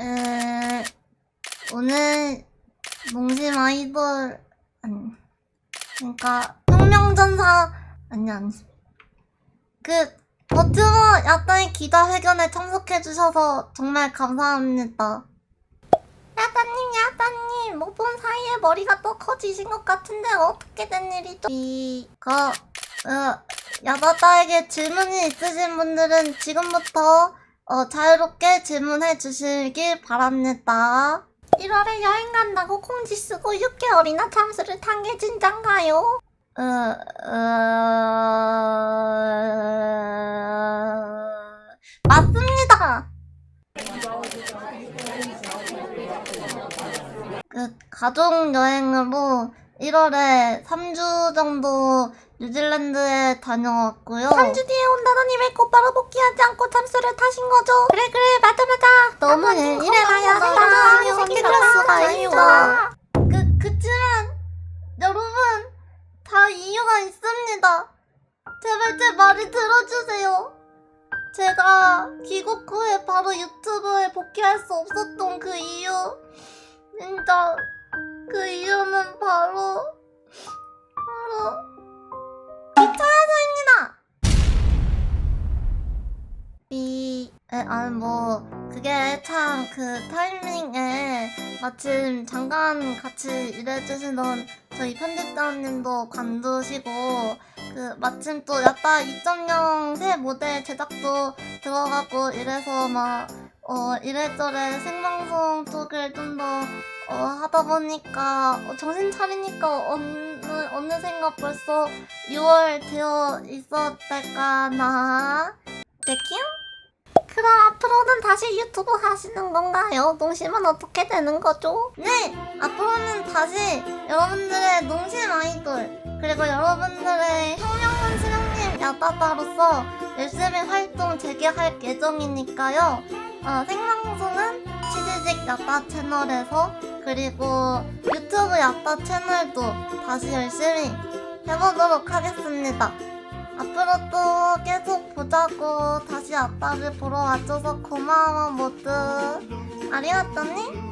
에, 오늘 농심 아이돌 아니 그러니까 혁명전사 아니 아니 그 버튜버 야따의 기자회견에 참석해주셔서 정말 감사합니다. 야따님 야따님 못 본 사이에 머리가 또 커지신 것 같은데 어떻게 된 일이죠? 이거 어, 야다따에게 질문이 있으신 분들은 지금부터 어, 자유롭게 질문해 주시길 바랍니다. 1월에 여행 간다고 콩지 쓰고 6개월이나 잠수를 탄 게 진짠가요? 어, 어... 맞습니다! 그, 가족 여행으로 1월에 3주 정도 뉴질랜드에 다녀왔고요. 3주 뒤에 온다더니 왜 곧바로 복귀하지 않고 잠수를 타신 거죠? 그래 그래 맞아 맞아. 너무 이래라야 생각하니 어떻게 그럴 수가 있어. 그 그치만 여러분 다 이유가 있습니다. 제발 제 말을 들어주세요. 제가 귀국 후에 바로 유튜브에 복귀할 수 없었던 그 이유 진짜 그 이유는 바로 바로. 이, 에, 아니 뭐 그게 참 그 타이밍에 마침 잠깐 같이 일해주시던 저희 편집자님도 관두시고 그 마침 또 야따 2.0 새 모델 제작도 들어가고 이래서 막 어, 이래저래 생방송 쪽을 좀더 어, 하다 보니까 어, 정신 차리니까 어느, 어느샌가 벌써 6월 되어 있었달까나 네킹? 그럼 앞으로는 다시 유튜브 하시는 건가요? 농심은 어떻게 되는 거죠? 네! 앞으로는 다시 여러분들의 농심 아이돌 그리고 여러분들의 혁명한 수령님 야따따로서 열심히 활동 재개할 예정이니까요 어, 생방송은 치즈직 야따 채널에서 그리고 유튜브 야따 채널도 다시 열심히 해보도록 하겠습니다. 앞으로 또 계속 보자고 다시 아빠를 보러 와줘서 고마워 모두. 아리가또니?